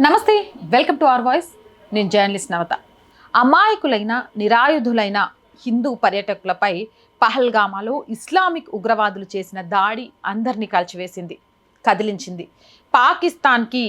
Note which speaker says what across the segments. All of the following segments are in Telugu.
Speaker 1: నమస్తే వెల్కమ్ టు అవర్ వాయిస్. నేను జర్నలిస్ట్ నవత. అమాయకులైన నిరాయుధులైన హిందూ పర్యాటకులపై పహల్గామాలో ఇస్లామిక్ ఉగ్రవాదులు చేసిన దాడి అందరినీ కలిచివేసింది కదిలించింది. పాకిస్తాన్కి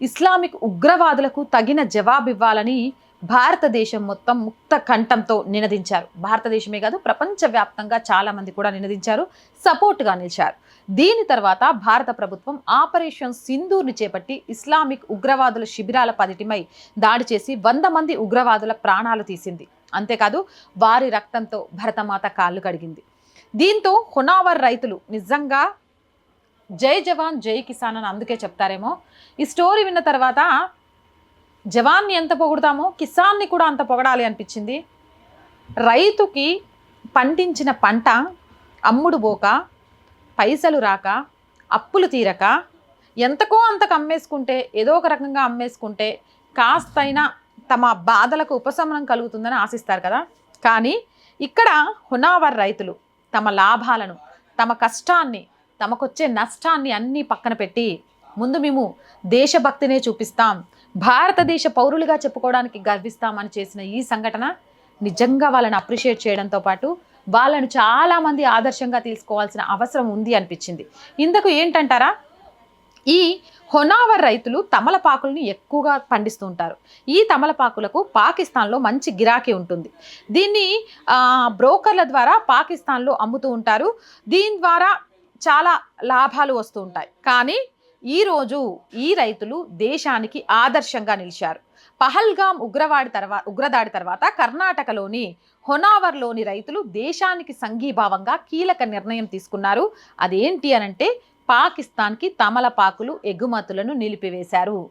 Speaker 1: ఇస్లామిక్ ఉగ్రవాదులకు తగిన జవాబివ్వాలని భారతదేశం మొత్తం ముక్త కంఠంతో నినదించారు. భారతదేశమే కాదు ప్రపంచవ్యాప్తంగా చాలామంది కూడా నినదించారు సపోర్ట్గా నిలిచారు. దీని తర్వాత భారత ప్రభుత్వం ఆపరేషన్ సింధూర్ని చేపట్టి ఇస్లామిక్ ఉగ్రవాదుల శిబిరాల పదిటిమై దాడి చేసి వంద మంది ఉగ్రవాదుల ప్రాణాలు తీసింది. అంతేకాదు వారి రక్తంతో భరతమాత కాళ్ళు కడిగింది. దీంతో హునావర్ రైతులు నిజంగా జై జవాన్ జై కిసాన్ అని అందుకే చెప్తారేమో. ఈ స్టోరీ విన్న తర్వాత జవాన్ని ఎంత పొగుడతామో కిసాన్ని కూడా అంత పొగడాలి అనిపించింది. రైతుకి పండించిన పంట అమ్ముడు పోక పైసలు రాక అప్పులు తీరక ఎంతకో అంతకు అమ్మేసుకుంటే ఏదో ఒక రకంగా అమ్మేసుకుంటే కాస్తైనా తమ బాధలకు ఉపశమనం కలుగుతుందని ఆశిస్తారు కదా. కానీ ఇక్కడ హునావర్ రైతులు తమ లాభాలను తమ కష్టాన్ని తమకొచ్చే నష్టాన్ని అన్నీ పక్కన పెట్టి ముందు మేము దేశభక్తినే చూపిస్తాం భారతదేశ పౌరులుగా చెప్పుకోవడానికి గర్విస్తామని చేసిన ఈ సంఘటన నిజంగా వాళ్ళని అప్రిషియేట్ చేయడంతో పాటు వాళ్ళను చాలామంది ఆదర్శంగా తీసుకోవాల్సిన అవసరం ఉంది అనిపించింది. ఇందుకు ఏంటంటారా? ఈ హొనావర్ రైతులు తమలపాకులను ఎక్కువగా పండిస్తూ ఉంటారు. ఈ తమలపాకులకు పాకిస్తాన్లో మంచి గిరాకీ ఉంటుంది. దీన్ని బ్రోకర్ల ద్వారా పాకిస్తాన్లో అమ్ముతూ ఉంటారు. దీని ద్వారా చాలా లాభాలు వస్తూ ఉంటాయి. కానీ ఈరోజు ఈ రైతులు దేశానికి ఆదర్శంగా నిలిచారు. పహల్గామ్ ఉగ్రవాడి తర్వాత ఉగ్రదాడి తర్వాత కర్ణాటకలోని హొనావర్లోని రైతులు దేశానికి సంఘీభావంగా కీలక నిర్ణయం తీసుకున్నారు. అదేంటి అనంటే పాకిస్తాన్కి తమలపాకులు ఎగుమతులను నిలిపివేశారు.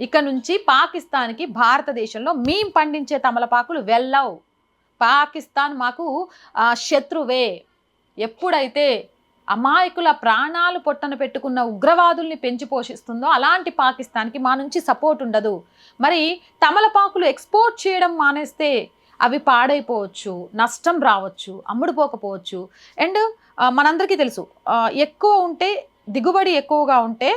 Speaker 1: ఇక నుంచి పాకిస్తాన్కి భారతదేశంలో మేం పండించే తమలపాకులు వెళ్ళవు. పాకిస్తాన్ మాకు శత్రువే. ఎప్పుడైతే అమాయకుల ప్రాణాలు పొట్టన పెట్టుకున్న ఉగ్రవాదుల్ని పెంచి పోషిస్తుందో అలాంటి పాకిస్తాన్కి మా నుంచి సపోర్ట్ ఉండదు. మరి తమలపాకులు ఎక్స్పోర్ట్ చేయడం మానేస్తే అవి పాడైపోవచ్చు నష్టం రావచ్చు అమ్ముడుపోకపోవచ్చు అండ్ మనందరికీ తెలుసు ఎక్కువ ఉంటే దిగుబడి ఎక్కువగా ఉంటే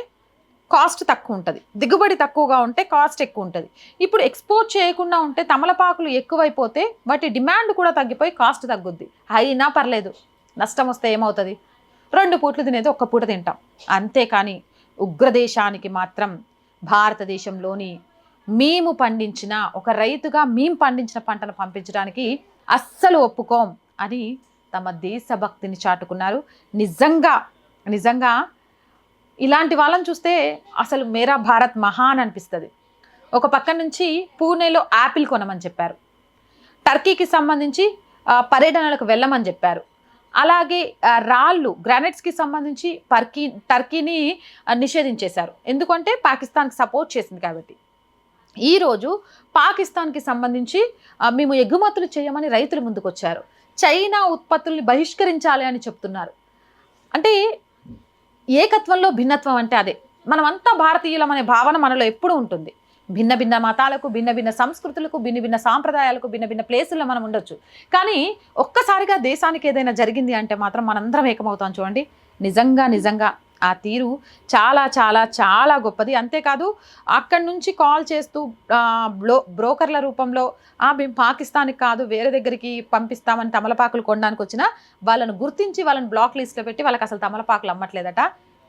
Speaker 1: కాస్ట్ తక్కువ ఉంటుంది. దిగుబడి తక్కువగా ఉంటే కాస్ట్ ఎక్కువ ఉంటుంది. ఇప్పుడు ఎక్స్పోర్ట్ చేయకుండా ఉంటే తమలపాకులు ఎక్కువైపోతే వాటి డిమాండ్ కూడా తగ్గిపోయి కాస్ట్ తగ్గుద్ది. అయినా పర్లేదు నష్టం వస్తే ఏమవుతుంది? రెండు పూట్లు తినేది ఒక్క పూట తింటాం. అంతేకాని ఉగ్రదేశానికి మాత్రం భారతదేశంలోని మేము పండించిన ఒక రైతుగా మేము పండించిన పంటను పంపించడానికి అస్సలు ఒప్పుకోం అని తమ దేశభక్తిని చాటుకున్నారు. నిజంగా నిజంగా ఇలాంటి వాళ్ళని చూస్తే అసలు మేరా భారత్ మహాన్ అనిపిస్తుంది. ఒక పక్క నుంచి పూణేలో యాపిల్ కొనమని చెప్పారు. టర్కీకి సంబంధించి పర్యటనలకు వెళ్ళమని చెప్పారు. అలాగే రాళ్ళు గ్రానైట్స్కి సంబంధించి పర్కీ టర్కీని నిషేధించేశారు. ఎందుకంటే పాకిస్తాన్కి సపోర్ట్ చేసింది కాబట్టి. ఈరోజు పాకిస్తాన్కి సంబంధించి మేము ఎగుమతులు చేయమని రైతులు ముందుకొచ్చారు. చైనా ఉత్పత్తుల్ని బహిష్కరించాలి అని చెప్తున్నారు. అంటే ఏకత్వంలో భిన్నత్వం అంటే అదే. మనమంతా భారతీయులం అనే భావన మనలో ఎప్పుడూ ఉంటుంది. భిన్న భిన్న మతాలకు భిన్న భిన్న సంస్కృతులకు భిన్న భిన్న సాంప్రదాయాలకు భిన్న భిన్న ప్లేసుల్లో మనం ఉండొచ్చు. కానీ ఒక్కసారిగా దేశానికి ఏదైనా జరిగింది అంటే మాత్రం మనందరం ఏకమవుతాం చూడండి. నిజంగా నిజంగా ఆ తీరు చాలా చాలా చాలా గొప్పది. అంతేకాదు అక్కడి నుంచి కాల్ చేస్తూ బ్లో బ్రోకర్ల రూపంలో మేము పాకిస్తాన్కి కాదు వేరే దగ్గరికి పంపిస్తామని తమలపాకులు కొనడానికి వచ్చినా వాళ్ళను గుర్తించి వాళ్ళని బ్లాక్ లిస్ట్లో పెట్టి వాళ్ళకి అసలు తమలపాకులు అమ్మట్లేదట.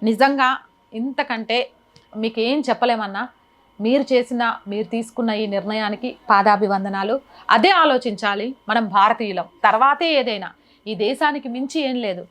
Speaker 1: నిజంగా ఇంతకంటే మీకేం చెప్పలేమన్నా? మీరు చేసిన మీరు తీసుకున్న ఈ నిర్ణయానికి పాదాభివందనాలు. అదే ఆలోచించాలి మనం భారతీయులం. తర్వాతే ఏదైనా. ఈ దేశానికి మించి ఏం లేదు.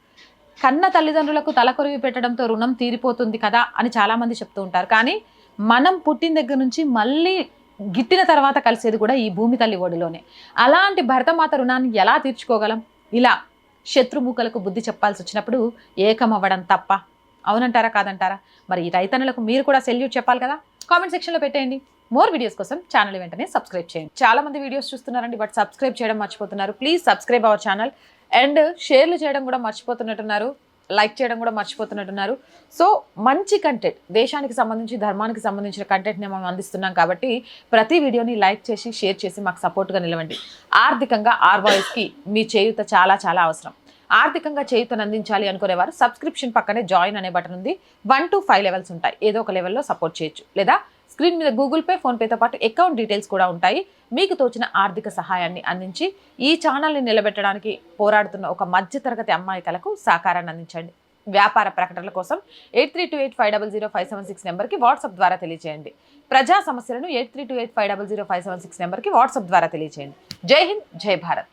Speaker 1: కన్న తల్లిదండ్రులకు తలకొరివి పెట్టడంతో రుణం తీరిపోతుంది కదా అని చాలామంది చెప్తూ ఉంటారు. కానీ మనం పుట్టిన దగ్గర నుంచి మళ్ళీ గిట్టిన తర్వాత కలిసేది కూడా ఈ భూమి తల్లి ఒడిలోనే. అలాంటి భరతమాత రుణాన్ని ఎలా తీర్చుకోగలం? ఇలా శత్రుముఖలకు బుద్ధి చెప్పాల్సి వచ్చినప్పుడు ఏకమవ్వడం తప్ప. అవునంటారా కాదంటారా? మరి ఈ రైతన్నులకు మీరు కూడా సెల్యూట్ చెప్పాలి కదా? కామెంట్ సెక్షన్లో పెట్టేయండి. మోర్ వీడియోస్ కోసం ఛానల్ వెంటనే సబ్స్క్రైబ్ చేయండి. చాలా మంది వీడియోస్ చూస్తున్నారండి బట్ సబ్స్క్రైబ్ చేయడం మర్చిపోతున్నారు. Please subscribe our channel and షేర్లు చేయడం కూడా మర్చిపోతున్నట్టున్నారు. లైక్ చేయడం కూడా మర్చిపోతున్నట్టున్నారు. సో మంచి కంటెంట్ దేశానికి సంబంధించి ధర్మానికి సంబంధించిన కంటెంట్ని మనం అందిస్తున్నాం కాబట్టి ప్రతి వీడియోని లైక్ చేసి షేర్ చేసి మాకు సపోర్ట్గా నిలవండి. ఆర్థికంగా ఆర్ వాయిస్కి మీ చేయూత చాలా చాలా అవసరం. ఆర్థికంగా చేయుతను అందించాలి అనుకునేవారు సబ్స్క్రిప్షన్ పక్కనే జాయిన్ అనే బటన్ ఉంది. వన్ టు ఫైవ్ లెవెల్స్ ఉంటాయి. ఏదో ఒక లెవెల్లో సపోర్ట్ చేయొచ్చు. లేదా స్క్రీన్ మీద గూగుల్ పే ఫోన్పేతో పాటు అకౌంట్ డీటెయిల్స్ కూడా ఉంటాయి. మీకు తోచిన ఆర్థిక సహాయాన్ని అందించి ఈ ఛానల్ని నిలబెట్టడానికి పోరాడుతున్న ఒక మధ్యతరగతి అమ్మాయికలకు సహకారాన్ని అందించండి. వ్యాపార ప్రకటనల కోసం eight three two eight five double zero five seven six నెంబర్కి వాట్సాప్ ద్వారా తెలియజేయండి ప్రజా సమస్యలను eight three two eight five double zero five seven six నెంబర్కి వాట్సాప్ ద్వారా తెలియజేయండి జై హింద్ జై భారత్.